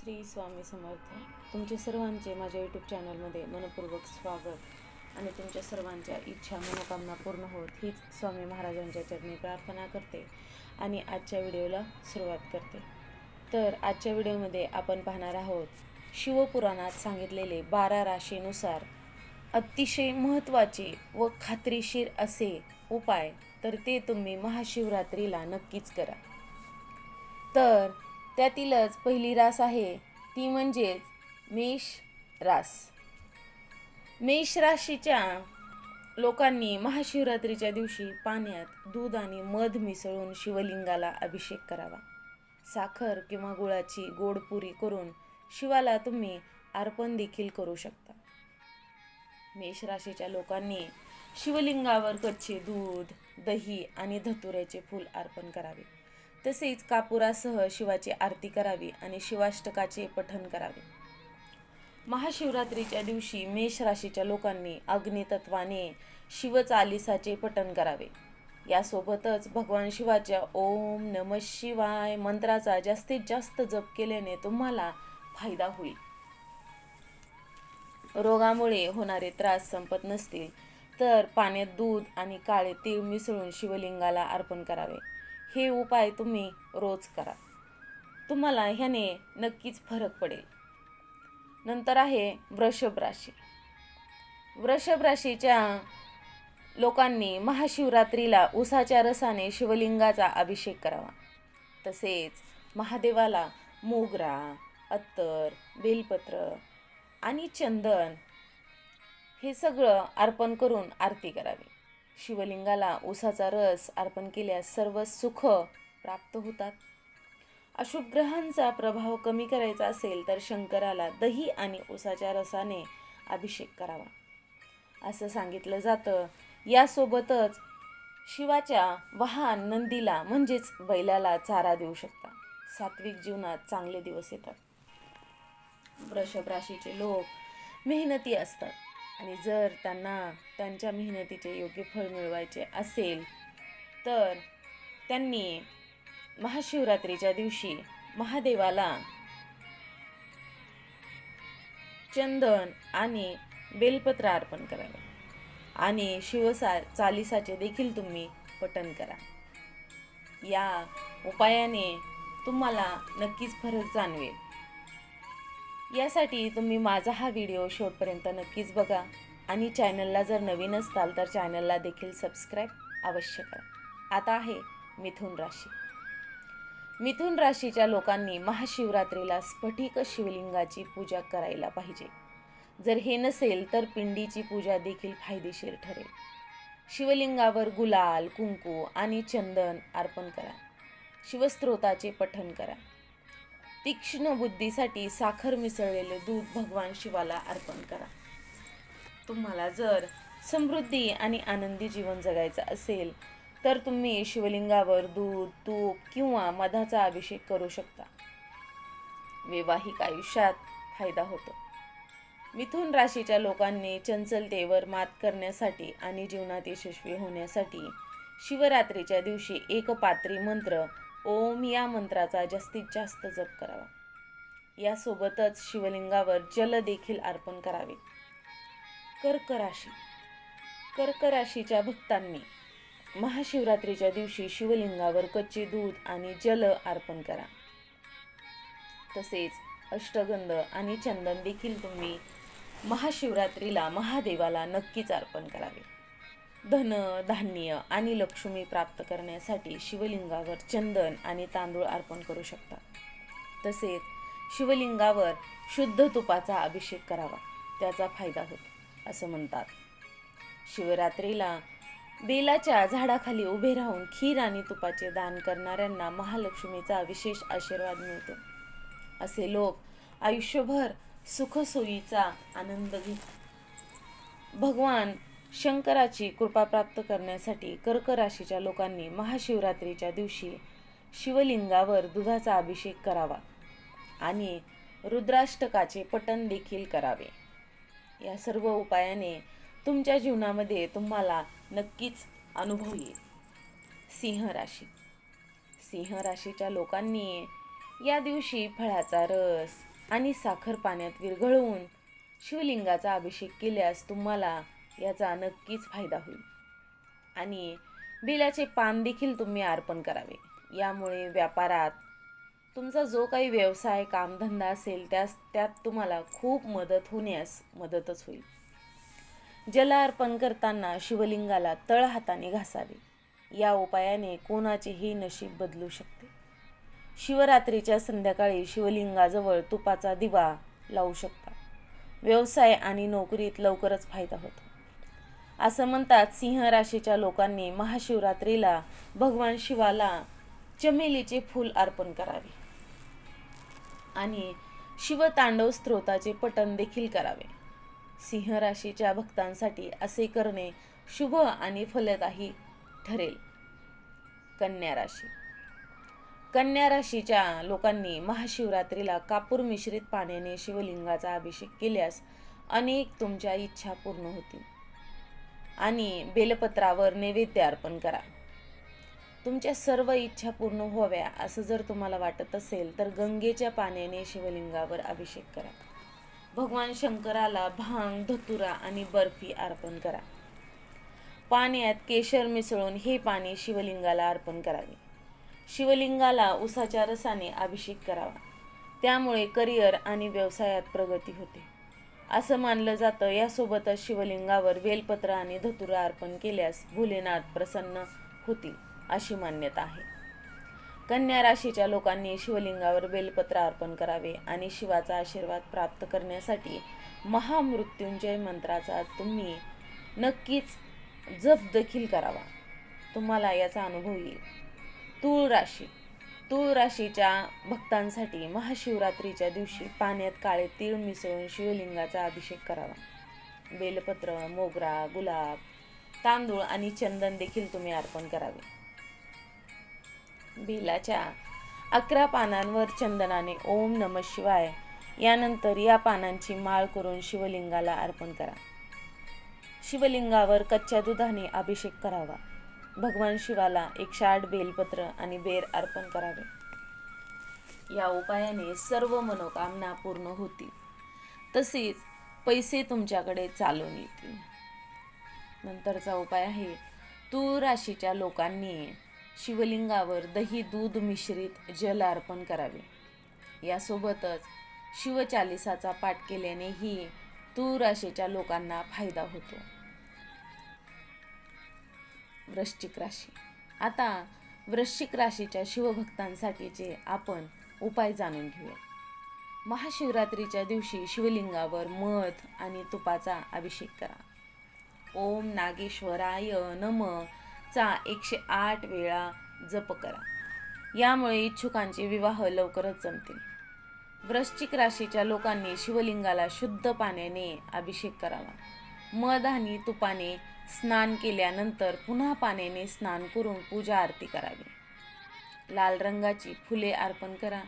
श्री स्वामी समर्थ. तुमचे सर्वांचे माझ्या यूट्यूब चॅनलमध्ये मनपूर्वक स्वागत आणि तुमच्या सर्वांच्या इच्छा मनोकामना पूर्ण होत हीच स्वामी महाराजांच्या चरणी प्रार्थना करते आणि आजच्या व्हिडिओला सुरुवात करते. तर आजच्या व्हिडिओमध्ये आपण पाहणार आहोत शिवपुराणात सांगितलेले बारा राशीनुसार अतिशय महत्त्वाचे व खात्रीशीर असे उपाय तर ते तुम्ही महाशिवरात्रीला नक्कीच करा. तर त्यातीलच पहिली रास आहे. ती म्हणजेच मेष रास. मेष राशीच्या लोकांनी महाशिवरात्रीच्या दिवशी पाण्यात दूध आणि मध मिसळून शिवलिंगाला अभिषेक करावा. साखर किंवा गुळाची गोड पुरी करून शिवाला तुम्ही अर्पण देखील करू शकता. मेष राशीच्या लोकांनी शिवलिंगावर कच्चे दूध दही आणि धतुऱ्याचे फूल अर्पण करावे. तसेच कापुरासह शिवाची आरती करावी आणि शिवाष्टकाचे पठण करावे. महाशिवरात्रीच्या दिवशी मेष राशीच्या लोकांनी अग्नितत्वाने शिवचालिसाचे पठण करावे. यासोबतच भगवान शिवाच्या ओम नम शिवाय मंत्राचा जास्तीत जास्त जप केल्याने तुम्हाला फायदा होईल. रोगामुळे होणारे त्रास संपत नसतील तर पाण्यात दूध आणि काळे तीळ मिसळून शिवलिंगाला अर्पण करावे. हे उपाय तुम्ही रोज करा. तुम्हाला ह्याने नक्कीच फरक पडेल. नंतर आहे वृषभ राशी. वृषभ राशीच्या लोकांनी महाशिवरात्रीला उसाच्या रसाने शिवलिंगाचा अभिषेक करावा. तसेच महादेवाला मोगरा अत्तर बेलपत्र आणि चंदन हे सगळं अर्पण करून आरती करावी. शिवलिंगाला उसाचा रस अर्पण केल्यास सर्व सुख प्राप्त होतात. अशुभ ग्रहांचा प्रभाव कमी करायचा असेल तर शंकराला दही आणि उसाच्या रसाने अभिषेक करावा. असं सांगितलं जातं. यासोबतच शिवाच्या वाहन नंदीला म्हणजेच बैलाला चारा देऊ शकता सात्विक जीवनात चांगले दिवस येतात. वृषभ राशीचे लोक मेहनती असतात. आणि जर त्यांना त्यांच्या मेहनतीचे योग्य फळ मिळवायचे असेल तर त्यांनी महाशिवरात्रीच्या दिवशी महादेवाला चंदन आणि बेलपत्र अर्पण करावे. आणि शिवसा चालिसाचे देखील तुम्ही पठण करा. या उपायाने तुम्हाला नक्कीच फरक जाणवेल. यासाठी तुम्ही माझा हा व्हिडिओ शेवटपर्यंत नक्कीच बघा आणि चॅनलला जर नवीन असताल तर चॅनलला देखील सबस्क्राईब अवश्य करा. आता आहे मिथुन राशी. मिथुन राशीच्या लोकांनी महाशिवरात्रीला स्फटिक शिवलिंगाची पूजा करायला पाहिजे. जर हे नसेल तर पिंडीची पूजा देखील फायदेशीर ठरेल. शिवलिंगावर गुलाल कुंकू आणि चंदन अर्पण करा. शिवस्त्रोताचे पठण करा. तीक्ष्ण बुद्धीसाठी साखर मिसळलेले दूध भगवान शिवाला अर्पण करा. तुम्हाला जर समृद्धी आणि आनंदी जीवन जगायचं असेल तर तुम्ही शिवलिंगावर दूध तूप किंवा मधाचा अभिषेक करू शकता. वैवाहिक आयुष्यात फायदा होतो. मिथुन राशीच्या लोकांनी चंचलतेवर मात करण्यासाठी आणि जीवनात यशस्वी होण्यासाठी शिवरात्रीच्या दिवशी एक पात्री मंत्र ओम या मंत्राचा जास्तीत जास्त जप करावा. यासोबतच शिवलिंगावर जल देखील अर्पण करावे. कर्क राशी कर्क राशीच्या भक्तांनी महाशिवरात्रीच्या दिवशी शिवलिंगावर कच्चे दूध आणि जल अर्पण करा. तसेच अष्टगंध आणि चंदन देखील तुम्ही महाशिवरात्रीला महादेवाला नक्कीच अर्पण करावे. धन धान्य आणि लक्ष्मी प्राप्त करण्यासाठी शिवलिंगावर चंदन आणि तांदूळ अर्पण करू शकता. तसेच शिवलिंगावर शुद्ध तुपाचा अभिषेक करावा. त्याचा फायदा होतो असं म्हणतात. शिवरात्रीला बेलाच्या झाडाखाली उभे राहून खीर आणि तुपाचे दान करणाऱ्यांना महालक्ष्मीचा विशेष आशीर्वाद मिळतो. असे लोक आयुष्यभर सुखसोयीचा आनंद घेतात भगवान शंकराची कृपा प्राप्त करण्यासाठी कर्क राशीच्या लोकांनी महाशिवरात्रीच्या दिवशी शिवलिंगावर दुधाचा अभिषेक करावा आणि रुद्राष्टकाचे पठण देखील करावे. या सर्व उपायाने तुमच्या जीवनामध्ये तुम्हाला नक्कीच अनुभव येईल. सिंह राशी. सिंह राशीच्या लोकांनी या दिवशी फळाचा रस आणि साखर पाण्यात विरघळवून शिवलिंगाचा अभिषेक केल्यास तुम्हाला याचा नक्कीच फायदा होईल. आणि बिलाचे पान देखील तुम्ही अर्पण करावे. यामुळे व्यापारात तुमचा जो काही व्यवसाय कामधंदा असेल त्यास त्यात तुम्हाला खूप मदत होण्यास मदतच होईल. जल अर्पण करताना शिवलिंगाला तळ हाताने घासावे. या उपायाने कोणाचेही नशीब बदलू शकते. शिवरात्रीच्या संध्याकाळी शिवलिंगाजवळ तुपाचा दिवा लावू शकता. व्यवसाय आणि नोकरीत लवकरच फायदा होतो. असं म्हणतात सिंह राशीच्या लोकांनी महाशिवरात्रीला भगवान शिवाला चमेलीचे फूल अर्पण करावे. आणि शिवतांडव स्त्रोताचे पठण देखील करावे. सिंह राशीच्या भक्तांसाठी असे करणे शुभ आणि फलदायी ठरेल. कन्या राशी. कन्या राशीच्या लोकांनी महाशिवरात्रीला कापूर मिश्रित पाण्याने शिवलिंगाचा अभिषेक केल्यास अनेक तुमच्या इच्छा पूर्ण होतील. आणि बेलपत्रावर नैवेद्य अर्पण करा. तुमच्या सर्व इच्छा पूर्ण व्हाव्या असं जर तुम्हाला वाटत असेल तर गंगेच्या पाण्याने शिवलिंगावर अभिषेक करा. भगवान शंकराला भांग धतुरा आणि बर्फी अर्पण करा. पाण्यात केशर मिसळून हे पाणी शिवलिंगाला अर्पण करावे. शिवलिंगाला उसाच्या रसाने अभिषेक करावा. त्यामुळे करिअर आणि व्यवसायात प्रगती होते. असं मानलं जातं. यासोबतच शिवलिंगावर बेलपत्र आणि धतुरा अर्पण केल्यास भोलेनाथ प्रसन्न होतील अशी मान्यता आहे. कन्या राशीच्या लोकांनी शिवलिंगावर बेलपत्र अर्पण करावे आणि शिवाचा आशीर्वाद प्राप्त करण्यासाठी महामृत्युंजय मंत्राचा तुम्ही नक्कीच जप देखील करावा. तुम्हाला याचा अनुभव येईल. तूळ राशी तूळ राशीच्या भक्तांसाठी महाशिवरात्रीच्या दिवशी पाण्यात काळे तीळ मिसळून शिवलिंगाचा अभिषेक करावा. बेलपत्र मोगरा गुलाब तांदूळ आणि चंदन देखील तुम्ही अर्पण करावे. बेलाच्या अकरा पानांवर चंदनाने ओम नम शिवाय यानंतर या पानांची माळ करून शिवलिंगाला अर्पण करा. शिवलिंगावर कच्च्या दुधाने अभिषेक करावा. भगवान शिवाला एकशे आठ बेलपत्र आणि बेर अर्पण करावे. या उपायाने सर्व मनोकामना पूर्ण होतील. तसेच पैसे तुमच्याकडे चालून येतील. नंतरचा उपाय आहे तूळ राशीच्या लोकांनी शिवलिंगावर दही दूध मिश्रित जल अर्पण करावे. यासोबतच शिवचालिसाचा पाठ केल्यानेही तूळ राशीच्या लोकांना फायदा होतो. वृश्चिक राशी. आता वृश्चिक राशीच्या शिवभक्तांसाठीचे आपण उपाय जाणून घेऊया. महाशिवरात्रीच्या दिवशी शिवलिंगावर मध आणि तुपाचा अभिषेक करा. ओम नागेश्वराय नम चा एकशे आठ वेळा जप करा. यामुळे इच्छुकांचे विवाह लवकरच जमतील. वृश्चिक राशीच्या लोकांनी शिवलिंगाला शुद्ध पाण्याने अभिषेक करावा. मध आणि तुपाने स्नान केल्यानंतर पुन्हा पाण्याने स्नान करून पूजा आरती करावी. लाल रंगाची फुले अर्पण करा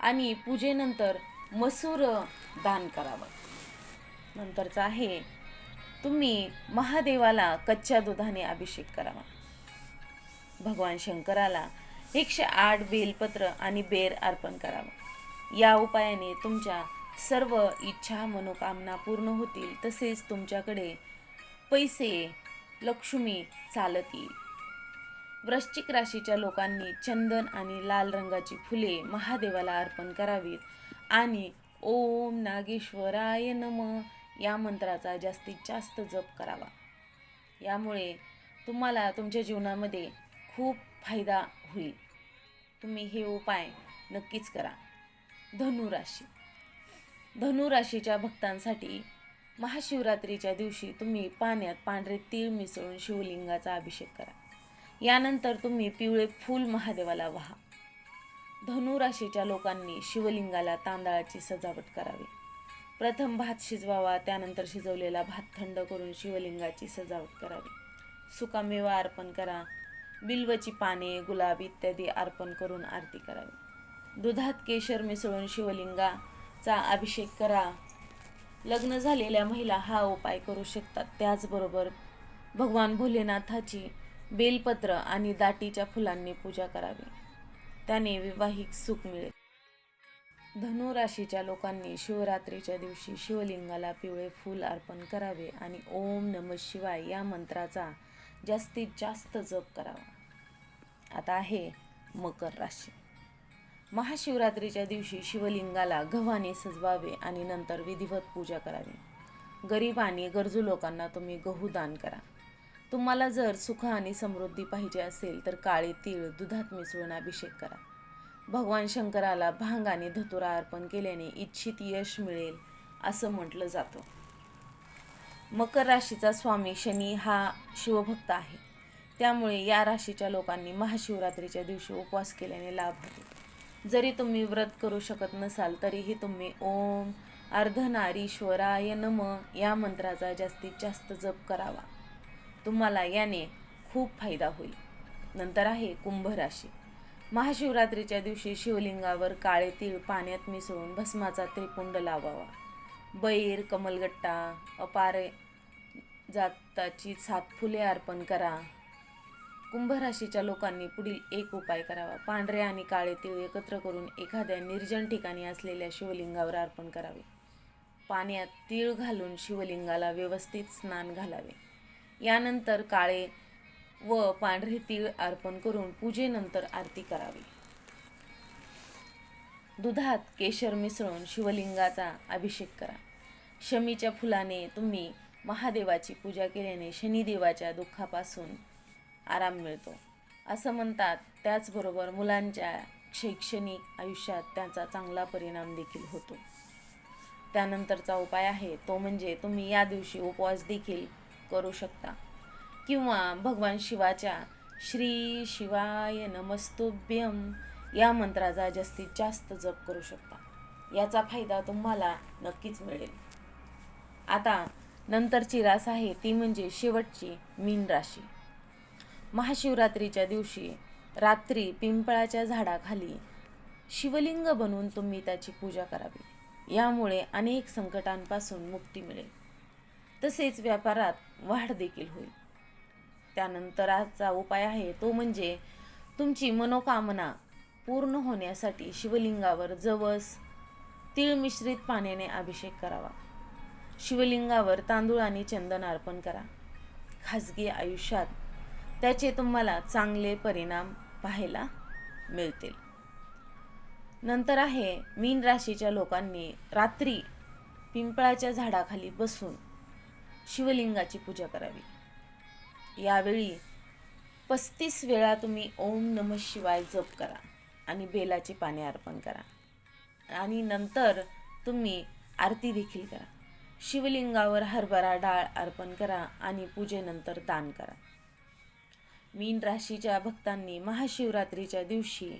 आणि पूजेनंतर मसूर दान करावं. नंतरचं आहे तुम्ही महादेवाला कच्च्या दुधाने अभिषेक करावा. भगवान शंकराला एकशे आठ बेलपत्र आणि बेर अर्पण करावं. या उपायाने तुमच्या सर्व इच्छा मनोकामना पूर्ण होतील तसेच तुमच्याकडे पैसे लक्ष्मी चालत येईल वृश्चिक राशीच्या लोकांनी चंदन आणि लाल रंगाची फुले महादेवाला अर्पण करावीत. आणि ओम नागेश्वराय नम या मंत्राचा जास्तीत जास्त जप करावा. यामुळे तुम्हाला तुमच्या जीवनामध्ये खूप फायदा होईल. तुम्ही हे उपाय नक्कीच करा. धनुराशी धनुराशीच्या भक्तांसाठी महाशिवरात्रीच्या दिवशी तुम्ही पाण्यात पांढरे तीळ मिसळून शिवलिंगाचा अभिषेक करा. यानंतर तुम्ही पिवळे फूल महादेवाला वाहा. धनुराशीच्या लोकांनी शिवलिंगाला तांदळाची सजावट करावी. प्रथम भात शिजवावा त्यानंतर शिजवलेला भात थंड करून शिवलिंगाची सजावट करावी. सुकामेवा अर्पण करा. बिल्वची पाने गुलाब इत्यादी अर्पण करून आरती करावी. दुधात केशर मिसळून शिवलिंगा चा अभिषेक करा. लग्न झालेल्या महिला हा उपाय करू शकतात. त्याचबरोबर भगवान भोलेनाथाची बेलपत्र आणि दाटीच्या फुलांनी पूजा करावी. त्याने विवाहिक सुख मिळेल. धनु राशीच्या लोकांनी शिवरात्रीच्या दिवशी शिवलिंगाला पिवळे फूल अर्पण करावे आणि ओम नम शिवाय या मंत्राचा जास्तीत जास्त जप करावा. आता आहे मकर राशी. महाशिवरात्रीच्या दिवशी शिवलिंगाला गव्हाने सजवावे आणि नंतर विधिवत पूजा करावी. गरीब आणि गरजू लोकांना तुम्ही गहू दान करा. तुम्हाला जर सुख आणि समृद्धी पाहिजे असेल तर काळे तीळ दुधात मिसळून अभिषेक करा. भगवान शंकराला भांग आणि धतुरा अर्पण केल्याने इच्छित यश मिळेल असं म्हटलं जातं. मकर राशीचा स्वामी शनी हा शिवभक्त आहे. त्यामुळे या राशीच्या लोकांनी महाशिवरात्रीच्या दिवशी उपवास केल्याने लाभ होतो. जरी तुम्ही व्रत करू शकत नसाल तरीही तुम्ही ओम अर्धनारीश्वराय नम या मंत्राचा जास्तीत जास्त जप करावा. तुम्हाला याने खूप फायदा होईल. नंतर आहे कुंभ राशी. महाशिवरात्रीच्या दिवशी शिवलिंगावर काळे तीळ पाण्यात मिसळून भस्माचा त्रिपुंड लावावा. बैर कमलगट्टा अपारे जाताची सात फुले अर्पण करा. कुंभ राशीच्या लोकांनी पुढील एक उपाय करावा. पांढरे आणि काळे तीळ एकत्र करून एखाद्या निर्जन ठिकाणी असलेल्या शिवलिंगावर अर्पण करावे. पाण्यात तीळ घालून शिवलिंगाला व्यवस्थित स्नान घालावे. यानंतर काळे व पांढरे तीळ अर्पण करून पूजेनंतर आरती करावी. दुधात केशर मिसळून शिवलिंगाचा अभिषेक करा. शमीच्या फुलाने तुम्ही महादेवाची पूजा केल्याने शनिदेवाच्या दुःखापासून आराम मिळतो. असं म्हणतात. त्याचबरोबर मुलांच्या शैक्षणिक आयुष्यात त्याचा चांगला परिणाम देखील होतो. त्यानंतरचा उपाय आहे तो म्हणजे तुम्ही या दिवशी उपवास देखील करू शकता. किंवा भगवान शिवाच्या श्री शिवाय नमस्तुभ्यम या मंत्राचा जास्तीत जास्त जप करू शकता. याचा फायदा तुम्हाला नक्कीच मिळेल. आता नंतरची रास आहे ती म्हणजे शेवटची मीन राशी. महाशिवरात्रीच्या दिवशी रात्री पिंपळाच्या झाडाखाली शिवलिंग बनवून तुम्ही त्याची पूजा करावी. यामुळे अनेक संकटांपासून मुक्ती मिळेल. तसेच व्यापारात वाढ देखील होईल. त्यानंतरचा उपाय आहे तो म्हणजे तुमची मनोकामना पूर्ण होण्यासाठी शिवलिंगावर जवस तीळ मिश्रित पाण्याने अभिषेक करावा. शिवलिंगावर तांदूळ आणि चंदन अर्पण करा. खाजगी आयुष्यात त्याचे तुम्हाला चांगले परिणाम पाहायला मिळतील. नंतर आहे मीन राशीच्या लोकांनी रात्री पिंपळाच्या झाडाखाली बसून शिवलिंगाची पूजा करावी. यावेळी पस्तीस वेळा तुम्ही ओम नम शिवाय जप करा आणि बेलाची पाने अर्पण करा. आणि नंतर तुम्ही आरती देखील करा. शिवलिंगावर हरभरा डाळ अर्पण करा आणि पूजेनंतर दान करा. मीन राशीच्या भक्तांनी महाशिवरात्रीच्या दिवशी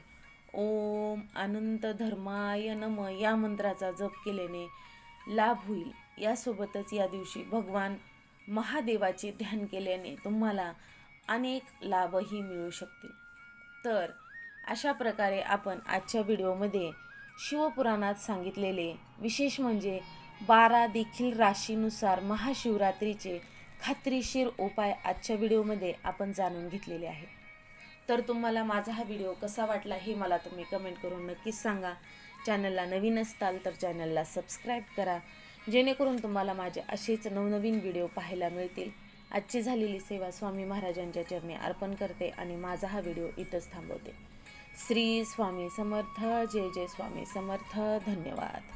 ओम अनंत धर्माय नम या मंत्राचा जप केल्याने लाभ होईल. यासोबतच या दिवशी भगवान महादेवाचे ध्यान केल्याने तुम्हाला अनेक लाभही मिळू शकतील. तर अशा प्रकारे आपण आजच्या व्हिडिओमध्ये शिवपुराणात सांगितलेले विशेष म्हणजे बारा देखील राशीनुसार महाशिवरात्रीचे खात्रीशीर उपाय आजच्या व्हिडिओमध्ये आपण जाणून घेतलेले आहे. तर तुम्हाला माझा हा व्हिडिओ कसा वाटला हे मला तुम्ही कमेंट करून नक्कीच सांगा. चॅनलला नवीन असताल तर चॅनलला सबस्क्राईब करा. जेणेकरून तुम्हाला माझे असेच नवनवीन व्हिडिओ पाहायला मिळतील. आजची झालेली सेवा स्वामी महाराजांच्या चरणी अर्पण करते आणि माझा हा व्हिडिओ इथंच थांबवते. श्री स्वामी समर्थ जय जय स्वामी समर्थ धन्यवाद.